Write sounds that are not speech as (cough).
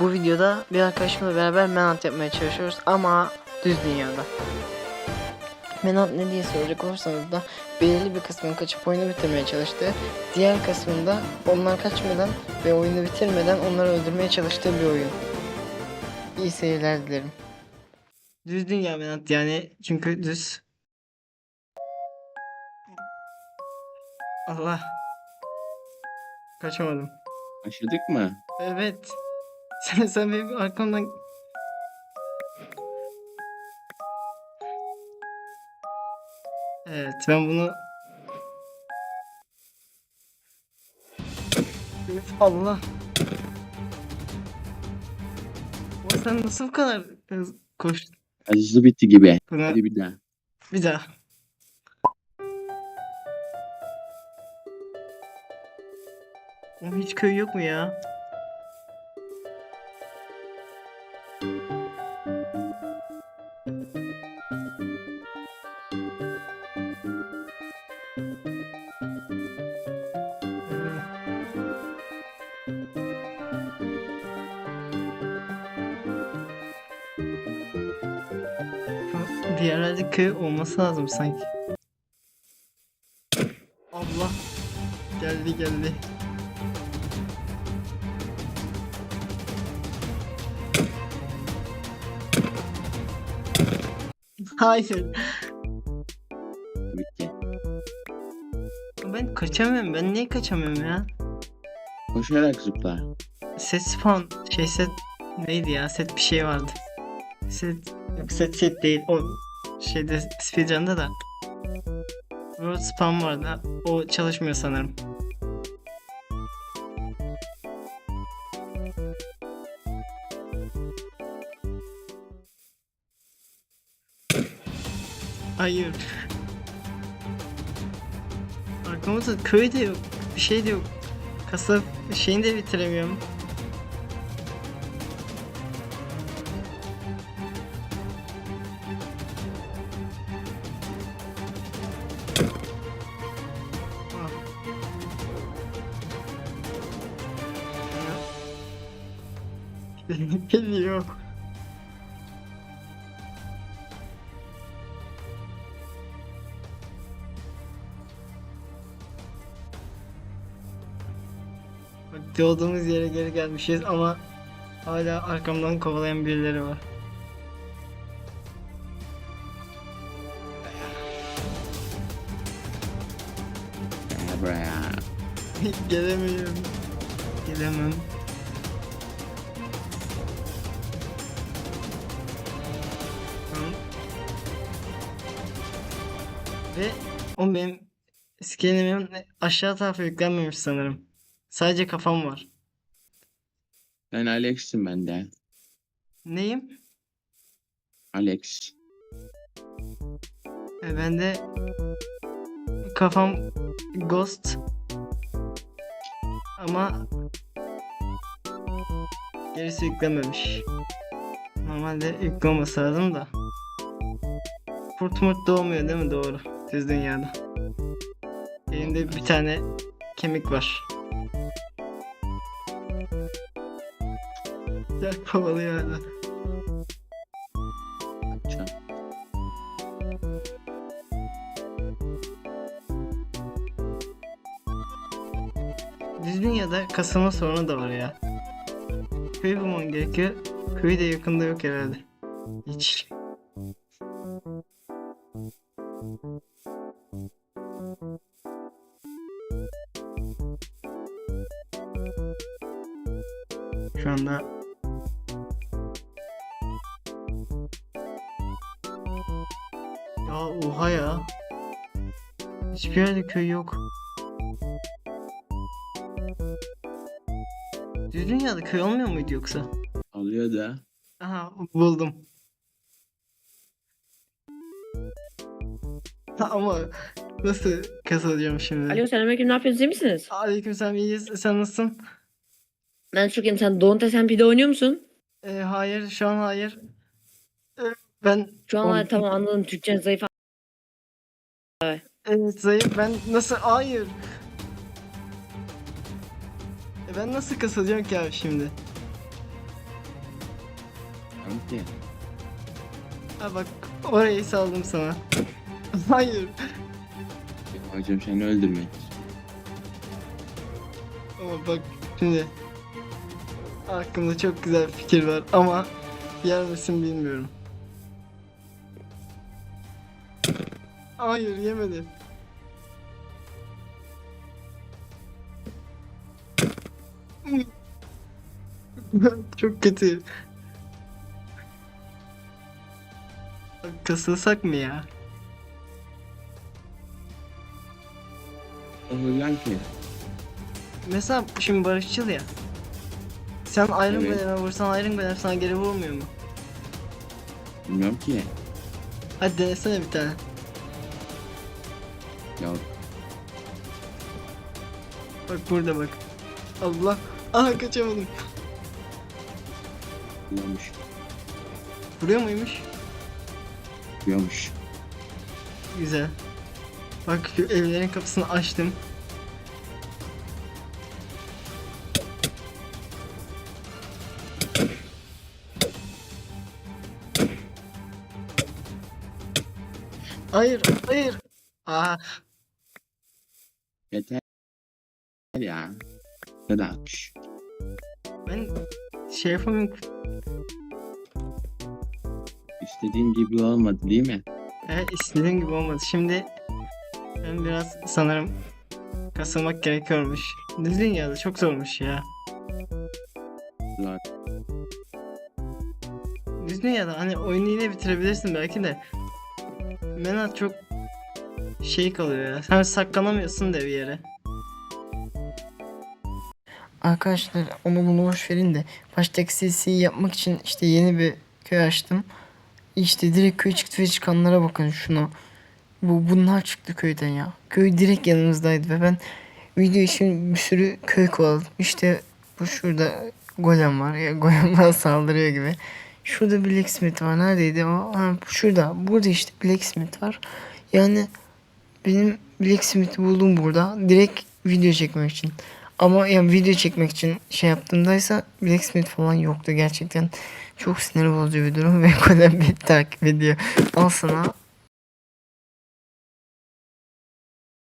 Bu videoda bir arkadaşımla beraber Menant yapmaya çalışıyoruz ama düz dünyada. Menant ne diye soracak olursanız da belirli bir kısmını kaçıp oyunu bitirmeye çalıştı. Diğer kısmında onlar kaçmadan ve oyunu bitirmeden onları öldürmeye çalıştığı bir oyun. İyi seyirler dilerim. Düz dünya Menant yani çünkü düz. Allah. Kaçamadım. Başladık mı? Evet. Sen, sen benim arkamdan... Evet ben bunu... Allah. O sen nasıl bu kadar hız- koştun? Hızlı bitti gibi. Buna Hadi bir daha. bir daha. Oğlum hiç köy yok mu ya? Bir yerlerde köy olması lazım sanki. Allah. Geldi geldi. Hayır. Bitti. Ben kaçamıyorum. Ben niye kaçamıyorum ya? Koşarak zıpla. Set spawn şey set neydi ya? Set bir şey vardı. Set yok set set değil. O şeyde speedrun'da da. World spawn vardı. O çalışmıyor sanırım. Hayır. Arkamızda köy de yok. Bir şey de yok. Kasap şeyini de bitiremiyorum. Geliyor. Doğduğumuz yere geri gelmişiz ama hala arkamdan kovalayan birileri var. Gelemiyorum. (laughs) Gelemem. Ve o benim skenimin aşağı tarafa yüklenmemiş sanırım. Sadece kafam var. Sen Alex'sin bende. Neyim? Alex. E, ben de kafam ghost ama gerisi yüklememiş. Normalde yüklemesi lazım da. Kurt murt doğmuyor değil mi? Doğru. Düz dünyada. Elimde bir tane kemik var. Gel kovalıyor hala. Düz dünyada kasılma sorunu da var ya. Köy bulman gerekiyor. Köy de yakında yok herhalde. Hiç. Şu anda Ya oha ya. Hiçbir yerde köy yok. Düz dünyada köy olmuyor muydu yoksa? Alıyor da. Aha buldum. (laughs) Ama nasıl kasılacağım şimdi? Alo selamünaleyküm ne yapıyorsunuz iyi misiniz? Aleykümselam iyiyiz. Sen nasılsın? Ben çok iyiyim. Sen Don't SMP'de oynuyor musun? Ee, hayır şu an hayır. Ee, ben Şu an hayır, tamam anladım. Türkçen zayıf. evet zayıf ben nasıl hayır. E ben nasıl kasılacağım ki abi şimdi? Ha bak orayı saldım sana. (laughs) Hayır. Hocam seni öldürmek. Ama bak şimdi aklımda çok güzel bir fikir var ama yer misin bilmiyorum. Hayır yemedi. (laughs) çok kötü. Kasılsak mı ya? Öldüren ki. Mesela şimdi barışçıl ya. Sen Iron Evet. Golem'e vursan Iron Golem sana geri vurmuyor mu? Bilmiyorum ki. Hadi denesene bir tane. Ya Bak burada bak. Allah. Aha kaçamadım. kullanmış. Vuruyor muymuş? Yiyormuş. Güzel. Bak şu evlerin kapısını açtım. Hayır, hayır. Aa, Yeter ya. Ne dağıtmış. ben şey yapamıyorum. İstediğim gibi olmadı değil mi? Evet, istediğim gibi olmadı. Şimdi ben biraz sanırım kasılmak gerekiyormuş. Düz dünyada çok zormuş ya. Zor. Düz dünyada hani oyunu yine bitirebilirsin belki de. Menat çok şey kalıyor ya. Sen saklanamıyorsun da bir yere. Arkadaşlar onu bunu boş verin de baştaki CC'yi yapmak için işte yeni bir köy açtım. İşte direkt köy çıktı ve çıkanlara bakın şuna. Bu bunlar çıktı köyden ya. Köy direkt yanımızdaydı ve ben video için bir sürü köy kovaladım. İşte bu şurada golem var ya (laughs) golem bana saldırıyor gibi. Şurada blacksmith var. Neredeydi o? Ha, şurada. Burada işte blacksmith var. Yani benim blacksmith'i buldum burada. Direkt video çekmek için. Ama yani video çekmek için şey yaptığımdaysa blacksmith falan yoktu gerçekten. Çok sinir bozucu bir durum (laughs) ve golem beni takip ediyor. Al sana